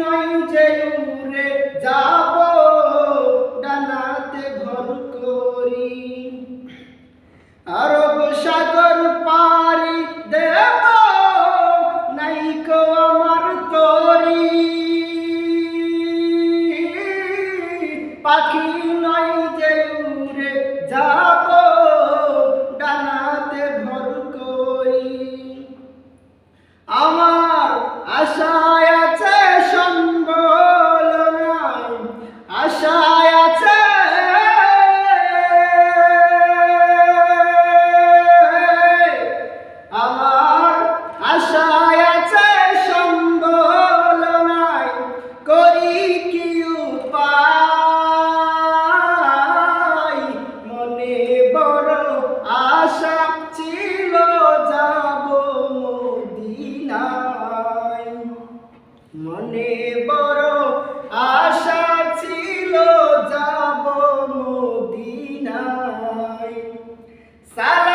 নাই যে উড়ে যাব, ডানাতে ঘর করি। আরব সাগর পারি দেব, নাইকো আমার তরি। পাখি ¡Sala!